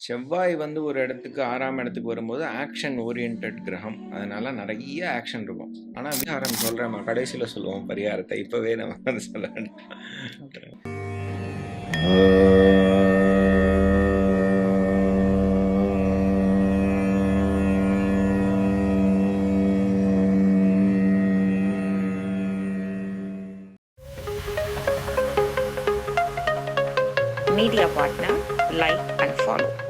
செவ்வாய் வந்து ஒரு இடத்துக்கு ஆறாம் இடத்துக்கு வரும்போது ஆக்ஷன் ஓரியன்ட் கிரகம். அதனால நிறைய ஆக்ஷன் இருக்கும். ஆனா விகாரம் சொல்றேன் கடைசியில சொல்லுவோம் பரிகாரத்தை. இப்பவே நம்ம வந்து சொல்ல வேண்டாம் media partner, like and follow.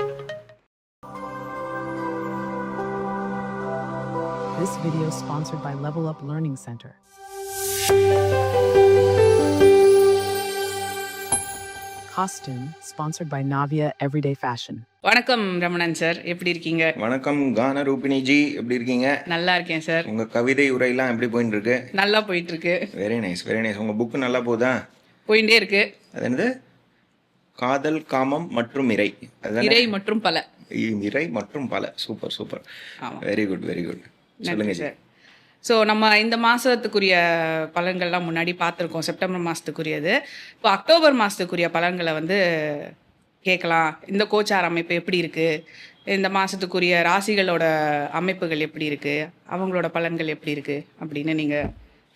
This video sponsored by Level Up Learning Center. Costume sponsored by Navia Everyday Fashion. வணக்கம் ரமணன் சார் எப்படி இருக்கீங்க? வணக்கம் கான ரூபினி ஜி எப்படி இருக்கீங்க? நல்லா இருக்கேன் சார் உங்க கவிதை உரையெல்லாம் எப்படி போயிட்டு இருக்கு நல்லா போயிட்டு இருக்கு வெரி நைஸ் வெரி நைஸ் உங்க புக்கு நல்லா போகுதா போயிட்டே இருக்கு. அது என்னது? காதல் காமம் மற்றும் இறை. அதுதானே? இறை மற்றும் பல. இறை மற்றும் பல. Super super. ஆமா. வெரி குட் வெரி குட் சொல்லுங்க ஜி. சார். ஸோ நம்ம இந்த மாதத்துக்குரிய பலன்கள்லாம் முன்னாடி பார்த்துருக்கோம். செப்டம்பர் மாதத்துக்குரியது இப்போ அக்டோபர் மாதத்துக்குரிய பலன்களை வந்து கேட்கலாம். இந்த கோச்சார் அமைப்பு எப்படி இருக்குது இந்த மாதத்துக்குரிய ராசிகளோட அமைப்புகள் எப்படி இருக்குது அவங்களோட பலன்கள் எப்படி இருக்குது அப்படின்னு நீங்கள்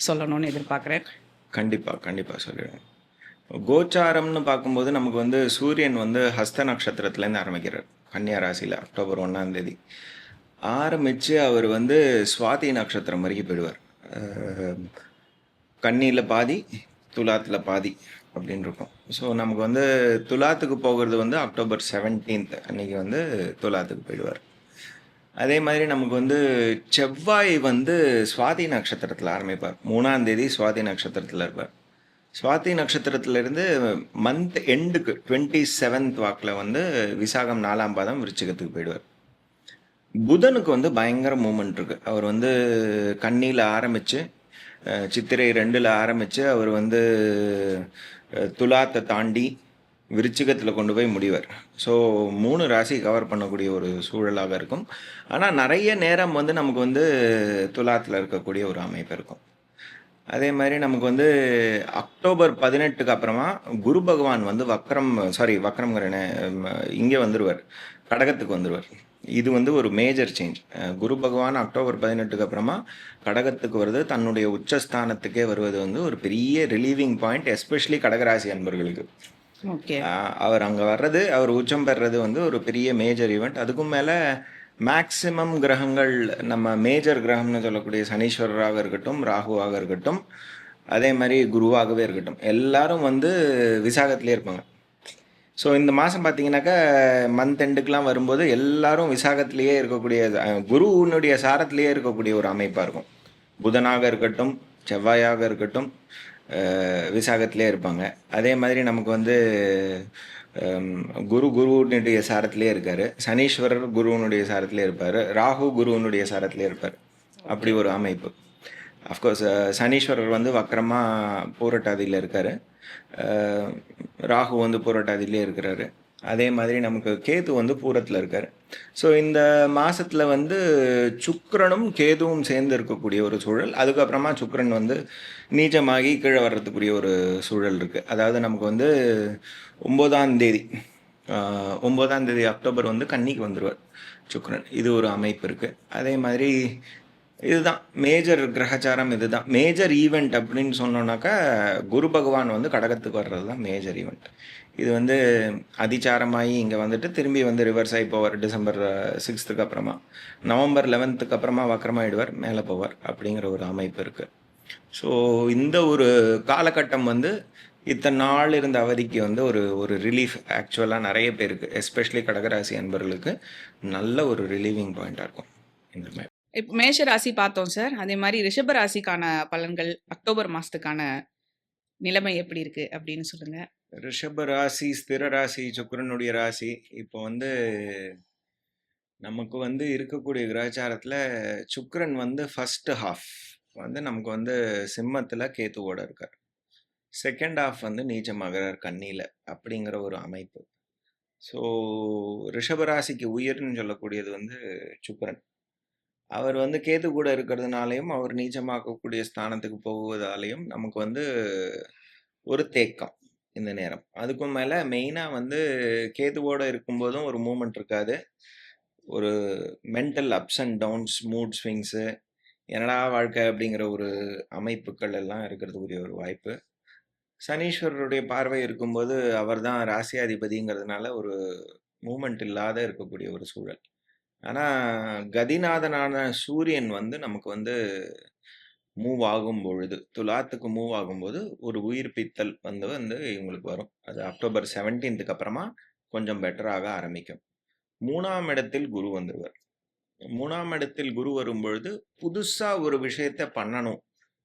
சொல்லணும்னு எதிர்பார்க்குறேன். கண்டிப்பா கண்டிப்பா சொல்லிடுறேன் கோச்சாரம்னு பார்க்கும்போது நமக்கு வந்து சூரியன் வந்து ஹஸ்த நட்சத்திரத்துலேருந்து ஆரம்பிக்கிறார். கன்னியா ராசியில் அக்டோபர் ஒன்றாம் தேதி. ஆரம்பித்து அவர் வந்து சுவாதி நட்சத்திரம் வரைக்கும் போயிடுவார். கன்னியில் பாதி துலாத்தில் பாதி அப்படின்னு இருக்கும். ஸோ நமக்கு வந்து துலாத்துக்கு போகிறது வந்து அக்டோபர் செவன்டீன்த் அன்னைக்கு வந்து துலாத்துக்கு போயிடுவார். அதே மாதிரி நமக்கு வந்து செவ்வாய் வந்து சுவாதி நட்சத்திரத்தில் ஆரம்பிப்பார். மூணாம் தேதி சுவாதி நட்சத்திரத்தில் இருப்பார். சுவாதி நட்சத்திரத்திலிருந்து மந்த் எண்டுக்கு டுவெண்ட்டி செவன்த் வாக்கில் வந்து விசாகம் நாலாம் பாதம் விருச்சிகத்துக்கு போயிடுவார். புதனுக்கு வந்து பயங்கர மூமெண்ட் இருக்கு. அவர் வந்து கண்ணியில் ஆரம்பித்து சித்திரை ரெண்டில் ஆரம்பித்து அவர் வந்து துலாத்தை தாண்டி விருச்சிகத்தில் கொண்டு போய் முடிவார். ஸோ மூணு ராசி கவர் பண்ணக்கூடிய ஒரு சூழலாக இருக்கும். ஆனால் நிறைய நேரம் வந்து நமக்கு வந்து துலாத்தில் இருக்கக்கூடிய ஒரு அமைப்பு இருக்கும். அதே மாதிரி நமக்கு வந்து அக்டோபர் பதினெட்டுக்கு அப்புறமா குரு பகவான் வந்து வக்ரம் சாரி வக்ரம்ங்கிறனே இங்கே வந்துடுவார் கடகத்துக்கு வந்துடுவார் இது வந்து ஒரு மேஜர் சேஞ்ச் குரு பகவான் அக்டோபர் பதினெட்டுக்கு அப்புறமா கடகத்துக்கு வருது தன்னுடைய உச்சஸ்தானத்துக்கே வருவது வந்து ஒரு பெரிய ரிலீவிங் பாயிண்ட் எஸ்பெஷலி கடகராசி அன்பர்களுக்கு. அவர் அங்கே வர்றது அவர் உச்சம் பெறுறது வந்து ஒரு பெரிய மேஜர் ஈவெண்ட் அதுக்கும் மேலே மேக்சிமம் கிரகங்கள் நம்ம மேஜர் கிரகம்னு சொல்லக்கூடிய சனீஸ்வரராக இருக்கட்டும் ராகுவாக இருக்கட்டும் அதே மாதிரி குருவாகவே இருக்கட்டும். எல்லாரும் வந்து விசாகத்திலே இருப்பாங்க. ஸோ இந்த மாதம் பார்த்தீங்கன்னாக்கா மந்த் எண்டுக்கெலாம் வரும்போது எல்லாரும் விசாகத்திலேயே இருக்கக்கூடிய குருவினுடைய சாரத்திலேயே இருக்கக்கூடிய ஒரு அமைப்பாக இருக்கும். புதனாக இருக்கட்டும் செவ்வாயாக இருக்கட்டும் விசாகத்திலே இருப்பாங்க. அதே மாதிரி நமக்கு வந்து குரு குருவினுடைய சாரத்திலே இருக்கார். சனீஸ்வரர் குருவினுடைய சாரத்திலே இருப்பார். ராகு குருவினுடைய சாரத்திலே இருப்பார். அப்படி ஒரு அமைப்பு. அஃப்கோர்ஸ் சனீஸ்வரர் வந்து வக்கரமாக பூரட்டாதியில் இருக்கார். ராகு வந்து புரட்டாதிலே இருக்கிறாரு. அதே மாதிரி நமக்கு கேது வந்து பூரத்தில் இருக்கார். ஸோ இந்த மாதத்தில் வந்து சுக்கரனும் கேதுவும் சேர்ந்து இருக்கக்கூடிய ஒரு சூழல். அதுக்கப்புறமா சுக்கரன் வந்து நீச்சமாகி கீழே வர்றதுக்குரிய ஒரு சூழல் இருக்குது அதாவது நமக்கு வந்து ஒம்போதாம் தேதி ஒம்போதாம் தேதி அக்டோபர் வந்து கன்னிக்கு வந்துடுவார் சுக்கரன். இது ஒரு அமைப்பு இருக்குது அதே மாதிரி இதுதான். மேஜர் கிரகச்சாரம் இதுதான். மேஜர் ஈவெண்ட் அப்படின்னு சொன்னோன்னாக்கா குரு பகவான் வந்து கடகத்துக்கு வர்றது தான் மேஜர் ஈவெண்ட் இது வந்து அதிச்சாரமாகி இங்கே வந்துட்டு திரும்பி வந்து ரிவர்ஸ் ஆகி போவார். டிசம்பர் சிக்ஸ்த்துக்கு uh, அப்புறமா. நவம்பர் லெவன்த்துக்கு அப்புறமா வக்கரமாயிடுவார் மேலே போவார். அப்படிங்கிற ஒரு அமைப்பு இருக்குது ஸோ இந்த ஒரு காலகட்டம் வந்து இத்தனை நாள் இருந்த அவதிக்கு வந்து ஒரு ஒரு ரிலீஃப் ஆக்சுவலாக நிறைய பேருக்கு எஸ்பெஷலி கடகராசி அன்பர்களுக்கு நல்ல ஒரு ரிலீவிங் பாயிண்ட்டாக இருக்கும். இந்த மாதிரி. இப்போ மேஷ ராசி பார்த்தோம் சார் அதே மாதிரி ரிஷப ராசிக்கான பலன்கள் அக்டோபர் மாதத்துக்கான நிலைமை எப்படி இருக்கு அப்படின்னு சொல்லுங்க. ரிஷப ராசி ஸ்திர ராசி சுக்கரனுடைய ராசி. இப்போ வந்து நமக்கு வந்து இருக்கக்கூடிய கிரகச்சாரத்தில் சுக்கரன் வந்து ஃபர்ஸ்ட் ஹாஃப் வந்து நமக்கு வந்து சிம்மத்தில் கேத்துவோட இருக்கார். செகண்ட் ஹாஃப் வந்து நீச்சமாகிறார் கன்னியில் அப்படிங்கிற ஒரு அமைப்பு. ஸோ ரிஷபராசிக்கு உயிர்னு சொல்லக்கூடியது வந்து சுக்கரன். அவர் வந்து கேது கூட இருக்கிறதுனாலையும் அவர் நீச்சமாக்கக்கூடிய ஸ்தானத்துக்கு போவதாலையும் நமக்கு வந்து ஒரு தேக்கம் இந்த நேரம். அதுக்கும் மேலே மெயினாக வந்து கேதுவோடு இருக்கும்போதும் ஒரு மூமெண்ட் இருக்காது. ஒரு mental ups and downs, mood swings, என்னடா வாழ்க்கை அப்படிங்கிற ஒரு அமைப்புகள் எல்லாம் இருக்கிறதுக்குரிய ஒரு வாய்ப்பு. சனீஸ்வரருடைய பார்வை இருக்கும்போது, அவர் தான் ராசியாதிபதிங்கிறதுனால ஒரு மூமெண்ட் இல்லாத இருக்கக்கூடிய ஒரு சூழல். ஆனால் கதிநாதனான சூரியன் வந்து நமக்கு வந்து மூவ் ஆகும் பொழுது, துலாத்துக்கு மூவ் ஆகும்போது, ஒரு உயிர்ப்பித்தல் வந்து வந்து இவங்களுக்கு வரும். அது அக்டோபர் 17க்கு அப்புறமா கொஞ்சம் பெட்டராக ஆரம்பிக்கும். மூணாம் இடத்தில் குரு வந்துருவார். மூணாம் இடத்தில் குரு வரும்பொழுது, புதுசாக ஒரு விஷயத்த பண்ணணும்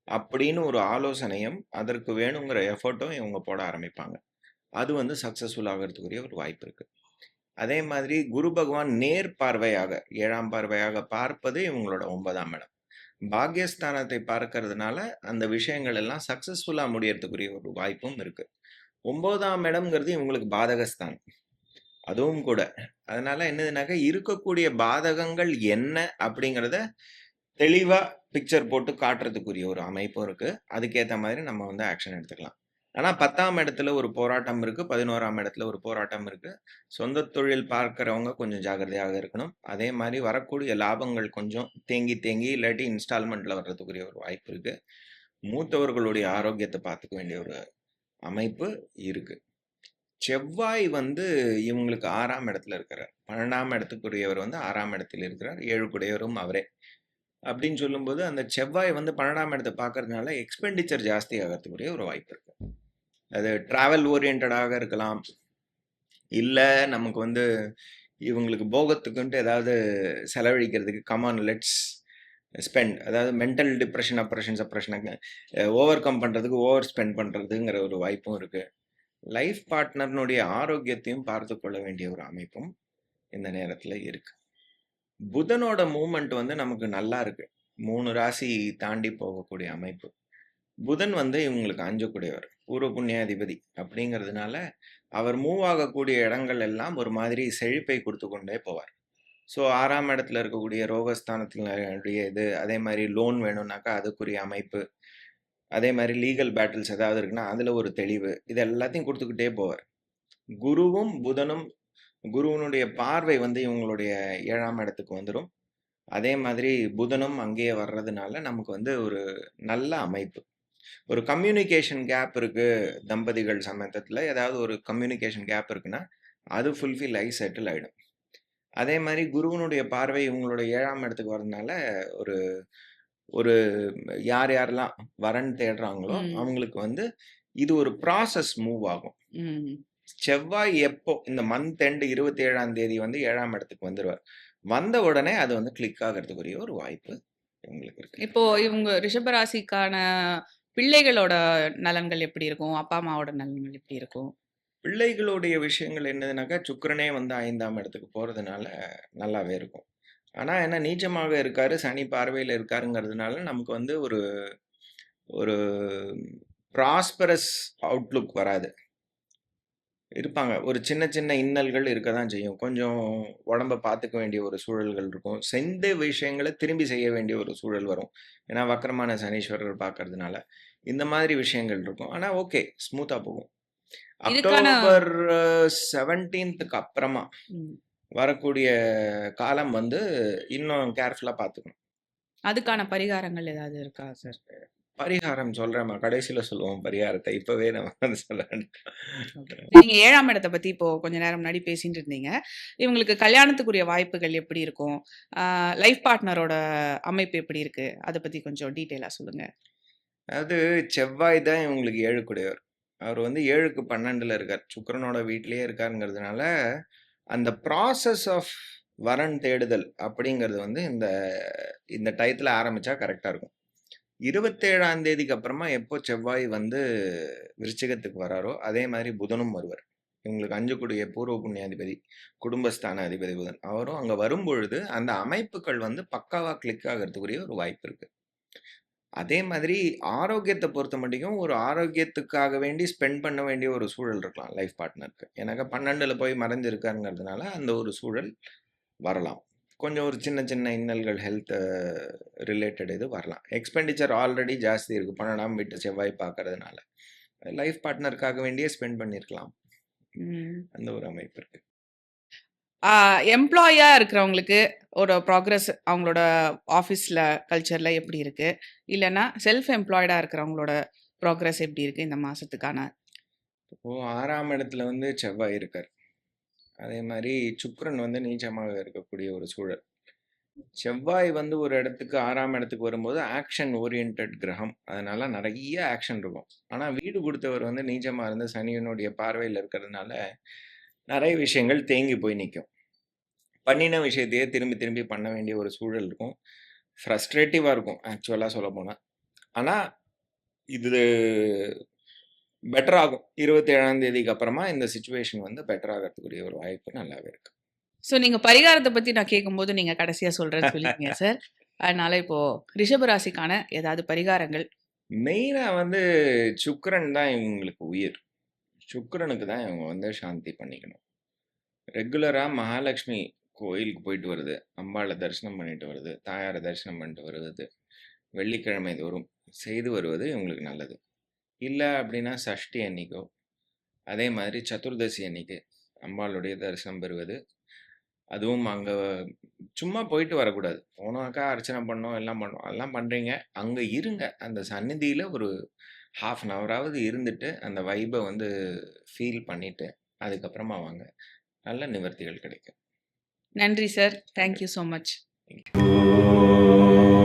அப்படின்னு ஒரு ஆலோசனையும், அதற்கு வேணுங்கிற எஃபர்ட்டும் இவங்க போட ஆரம்பிப்பாங்க. அது வந்து சக்ஸஸ்ஃபுல் ஆகிறதுக்குரிய ஒரு வாய்ப்பு இருக்குது அதே மாதிரி குரு பகவான் நேர் பார்வையாக, ஏழாம் பார்வையாக பார்ப்பது இவங்களோட ஒன்பதாம் இடம். பாக்யஸ்தானத்தை பார்க்கறதுனால, அந்த விஷயங்கள் எல்லாம் சக்சஸ்ஃபுல்லாக முடியறதுக்குரிய ஒரு வாய்ப்பும் இருக்கு. ஒன்பதாம் இடம்ங்கிறது இவங்களுக்கு பாதகஸ்தானம். அதுவும் கூட. அதனால என்னதுனாக்க இருக்கக்கூடிய பாதகங்கள் என்ன அப்படிங்கிறத தெளிவாக பிக்சர் போட்டு காட்டுறதுக்குரிய ஒரு அமைப்பும் இருக்கு. அதுக்கேற்ற மாதிரி நம்ம வந்து ஆக்ஷன் எடுத்துக்கலாம். ஆனா 10ஆம் இடத்துல ஒரு போராட்டம் இருக்கு. 11ஆம் இடத்துல ஒரு போராட்டம் இருக்கு. சொந்த தொழில் பார்க்கிறவங்க கொஞ்சம் ஜாக்கிரதையாக இருக்கணும். அதே மாதிரி வரக்கூடிய லாபங்கள் கொஞ்சம் தேங்கி தேங்கி இல்லாட்டி இன்ஸ்டால்மெண்ட்டில் வர்றதுக்குரிய ஒரு வாய்ப்பு இருக்கு. மூத்தவர்களுடைய ஆரோக்கியத்தை பார்த்துக்க வேண்டிய ஒரு அமைப்பு இருக்கு. செவ்வாய் வந்து இவங்களுக்கு ஆறாம் இடத்துல இருக்கிறார். 12ஆம் இடத்துக்குரியவர் வந்து ஆறாம் இடத்தில் இருக்கிறார். ஏழுக்குடையவரும் அவரே. அப்படின்னு சொல்லும்போது, அந்த செவ்வாய் வந்து பன்னெண்டாம் இடத்தை பார்க்கறதுனால எக்ஸ்பெண்டிச்சர் ஜாஸ்தி ஆகிறதுக்குரிய ஒரு வாய்ப்பு இருக்கு. அது டிராவல் ஓரியன்டாக இருக்கலாம். இல்லை நமக்கு வந்து இவங்களுக்கு போகத்துக்குன்ட்டு ஏதாவது செலவழிக்கிறதுக்கு கமான் லெட்ஸ் ஸ்பெண்ட் அதாவது மென்டல் டிப்ரெஷன் அப்ரெஷன் சப்ரஷன ஓவர் கம் பண்ணுறதுக்கு ஓவர் ஸ்பெண்ட் பண்ணுறதுங்கிற ஒரு வாய்ப்பும் இருக்குது லைஃப் பார்ட்னர்னுடைய ஆரோக்கியத்தையும் பார்த்து கொள்ள வேண்டிய ஒரு அமைப்பும் இந்த நேரத்தில் இருக்கு. புதனோட மூமெண்ட் வந்து நமக்கு நல்லா இருக்கு. மூணு ராசி தாண்டி போகக்கூடிய அமைப்பு. புதன் வந்து இவங்களுக்கு அஞ்சக்கூடியவர் பூர்வ புண்ணியாதிபதி அப்படிங்கிறதுனால, அவர் மூவ் ஆகக்கூடிய இடங்கள் எல்லாம் ஒரு மாதிரி செழிப்பை கொடுத்து கொண்டே போவார். ஸோ ஆறாம் இடத்துல இருக்கக்கூடிய ரோகஸ்தானத்தினுடைய இது, அதே மாதிரி லோன் வேணும்னாக்கா அதுக்குரிய அமைப்பு. அதே மாதிரி லீகல் பேட்டில்ஸ் ஏதாவது இருக்குன்னா, அதில் ஒரு தெளிவு. இது எல்லாத்தையும் கொடுத்துக்கிட்டே போவார். குருவும், புதனும் குருவினுடைய பார்வை வந்து இவங்களுடைய ஏழாம் இடத்துக்கு வந்துடும் அதே மாதிரி புதனும் அங்கேயே வர்றதுனால, நமக்கு வந்து ஒரு நல்ல அமைப்பு. ஒரு கம்யூனிகேஷன் கேப் இருக்கு தம்பதிகள் சம்பந்தத்துல ஏதாவது ஒரு கம்யூனிகேஷன் கேப் இருக்குன்னா, அது ஃபுல்ஃபில் ஆகி செட்டில் ஆயிடும். அதே மாரி குருவினுடைய பார்வை இவங்களுடைய 7ஆம் இடத்துக்கு வரதுனால, ஒரு ஒரு யார் யாரெல்லாம் வரன் தேடுறாங்களோ. அவங்களுக்கு வந்து இது ஒரு ப்ராசஸ் மூவ் ஆகும். செவ்வாய் எப்போ இந்த மந்த் எண்ட் 27ஆம் தேதி வந்து 7ஆம் இடத்துக்கு வந்துருவார். வந்த உடனே அது வந்து கிளிக் ஆகறதுக்குரிய ஒரு வாய்ப்பு இவங்களுக்கு இருக்கு. இப்போ இவங்க ரிஷப ராசிக்கான பிள்ளைகளோட நலன்கள் எப்படி இருக்கும்? அப்பா, அம்மாவோட நலன்கள் எப்படி இருக்கும்? பிள்ளைகளுடைய விஷயங்கள் என்னதுனாக்கா, சுக்கரனே வந்து ஐந்தாம் இடத்துக்கு போகிறதுனால நல்லாவே இருக்கும். ஆனால் என்ன நீச்சமாக இருக்காரு, சனி பார்வையில் இருக்காருங்கிறதுனால, நமக்கு வந்து ஒரு ஒரு ப்ராஸ்பரஸ் அவுட்லுக் வராது. இருப்பாங்க. ஒரு சின்ன சின்ன இன்னல்கள் இருக்க தான் செய்யும். கொஞ்சம் உடம்ப பார்த்துக்க வேண்டிய ஒரு சூழல்கள் இருக்கும். செஞ்ச விஷயங்கள திரும்பி செய்ய வேண்டிய ஒரு சூழல் வரும். ஏன்னா வக்ரமான சனீஸ்வரர் பார்க்கறதுனால. இந்த மாதிரி விஷயங்கள் இருக்கும். ஆனா ஓகே. ஸ்மூத்தா போகும். இதுக்கான அக்டோபர் 17க்கு அப்புறமா ம். வரக்கூடிய காலம் வந்து இன்னும் கேர்ஃபுல்லா பார்த்துக்கணும். அதுக்கான பரிகாரங்கள் ஏதாவது இருக்கா சார்? பரிகாரம் சொல்றேன்மா. கடைசில சொல்லுவோம் பரிகாரத்த. இப்பவே நம்ம வந்து சொல்ல. நீங்க 7ஆம் இடத்த பத்தி இப்போ கொஞ்ச நேரம் முன்னாடி பேசிட்டு இருந்தீங்க. இவங்களுக்கு கல்யாணத்துக்குரிய வாய்ப்புகள் எப்படி இருக்கும்? லைஃப் பார்ட்னரோட அமைப்பு எப்படி இருக்கு? அத பத்தி கொஞ்சம் டீட்டெயிலா சொல்லுங்க. அதாவது செவ்வாய் தான் இவங்களுக்கு 7க்குடையவர். அவர் வந்து 7க்கு 12ல இருக்கார். சுக்கிரனோட வீட்லயே இருக்காருங்கிறதுனால, அந்த ப்ராசஸ் ஆஃப் வரன் தேடுதல் அப்படிங்கிறது வந்து இந்த இந்த டயத்துல ஆரம்பிச்சா கரெக்ட்டா இருக்கும். 27ஆம் தேதிக்கு அப்புறமா எப்போ செவ்வாய் வந்து விருச்சிகத்துக்கு வராரோ, அதே மாதிரி புதனும் வருவார். இவங்களுக்கு 5க்குடைய பூர்வ புண்ணியாதிபதி, குடும்பஸ்தான அதிபதி புதன். அவரும் அங்கே வரும்பொழுது, அந்த அமைப்புகள் வந்து பக்காவாக கிளிக் ஆகிறதுக்குரிய ஒரு வாய்ப்பு இருக்குது அதே மாதிரி ஆரோக்கியத்தை பொறுத்த மட்டும் ஒரு ஆரோக்கியத்துக்காக வேண்டி ஸ்பெண்ட் பண்ண வேண்டிய ஒரு சூழல் இருக்கலாம் லைஃப் பார்ட்னருக்கு. ஏன்னாக்கா 12ல போய் மறைஞ்சிருக்காருங்கிறதுனால, அந்த ஒரு சூழல் வரலாம். கொஞ்சம் ஒரு சின்ன சின்ன இன்னல்கள் ஹெல்த் ரிலேட்டட் இது வரலாம். எக்ஸ்பெண்டிச்சர் ஆல்ரெடி ஜாஸ்தி இருக்கு. 12ஆம் வீட்ட செவ்வாய் பார்க்கறதுனால. லைஃப் பார்ட்னருக்காக வேண்டியே ஸ்பெண்ட் பண்ணியிருக்கலாம். அந்த ஒரு அமைப்பு இருக்கு எம்ப்ளாயா இருக்கிறவங்களுக்கு ஒரு ப்ராக்ரஸ் அவங்களோட ஆஃபீஸில் கல்ச்சரில் எப்படி இருக்கு இல்லைன்னா செல்ஃப் எம்ப்ளாய்டாக இருக்கிறவங்களோட ப்ராக்ரஸ் எப்படி இருக்கு இந்த மாசத்துக்கான இப்போ ஆறாம் இடத்துல வந்து செவ்வாய் இருக்கார் அதே மாதிரி சுக்கிரன் வந்து நீச்சமாக இருக்கக்கூடிய ஒரு சூழல். செவ்வாய் வந்து ஒரு இடத்துக்கு ஆறாம் இடத்துக்கு வரும்போது ஆக்ஷன் ஓரியன்ட் கிரகம். அதனால நிறைய ஆக்ஷன் இருக்கும். ஆனால் வீடு கொடுத்தவர் வந்து நீச்சமாக இருந்து சனியனுடைய பார்வையில் இருக்கிறதுனால நிறைய விஷயங்கள் தேங்கி போய் நிற்கும் பண்ணின விஷயத்தையே திரும்பி திரும்பி பண்ண வேண்டிய ஒரு சூழல் இருக்கும். ஃப்ரஸ்ட்ரேட்டிவாக இருக்கும் ஆக்சுவலாக சொல்ல போனால் ஆனால் இது பெட்டர் ஆகும் இருபத்தி ஏழாம் தேதிக்கு அப்புறமா இந்த சுச்சுவேஷன் வந்து பெட்டர் ஆகிறதுக்குரிய ஒரு வாய்ப்பு நல்லாவே இருக்கு. ஸோ நீங்கள் பரிகாரத்தை பற்றி நான் கேட்கும்போது நீங்கள் கடைசியாக சொல்கிறேன்னு சொல்லியிருக்கீங்க சார் அதனால இப்போ ரிஷபராசிக்கான ஏதாவது பரிகாரங்கள்? மெயினாக வந்து சுக்கிரன் தான் இவங்களுக்கு உயிர். சுக்கிரனுக்கு தான் இவங்க வந்து சாந்தி பண்ணிக்கணும். ரெகுலராக மகாலட்சுமி கோயிலுக்கு போயிட்டு வருது. அம்பாளை தரிசனம் பண்ணிட்டு வருது. தாயாரை தரிசனம் பண்ணிட்டு வருவது வெள்ளிக்கிழமை தோறும் செய்து வருவது இவங்களுக்கு நல்லது. இல்லை அப்படின்னா சஷ்டி அன்னைக்கோ அதே மாதிரி சதுர்தசி அன்னைக்கு அம்பாளுடைய தரிசனம் பெறுவது. அதுவும் அங்கே சும்மா போயிட்டு வரக்கூடாது. போனாக்கா அர்ச்சனை பண்ணோம் எல்லாம் பண்ணோம். அதெல்லாம் பண்ணுறீங்க அங்கே இருங்க. அந்த சந்நிதியில் ஒரு ஹாஃப் அன் ஹவராவது இருந்துட்டு அந்த வைபை வந்து ஃபீல் பண்ணிட்டு அதுக்கப்புறமா வாங்க. நல்ல நிவர்த்திகள் கிடைக்கும். நன்றி sir thank you so much Thank you.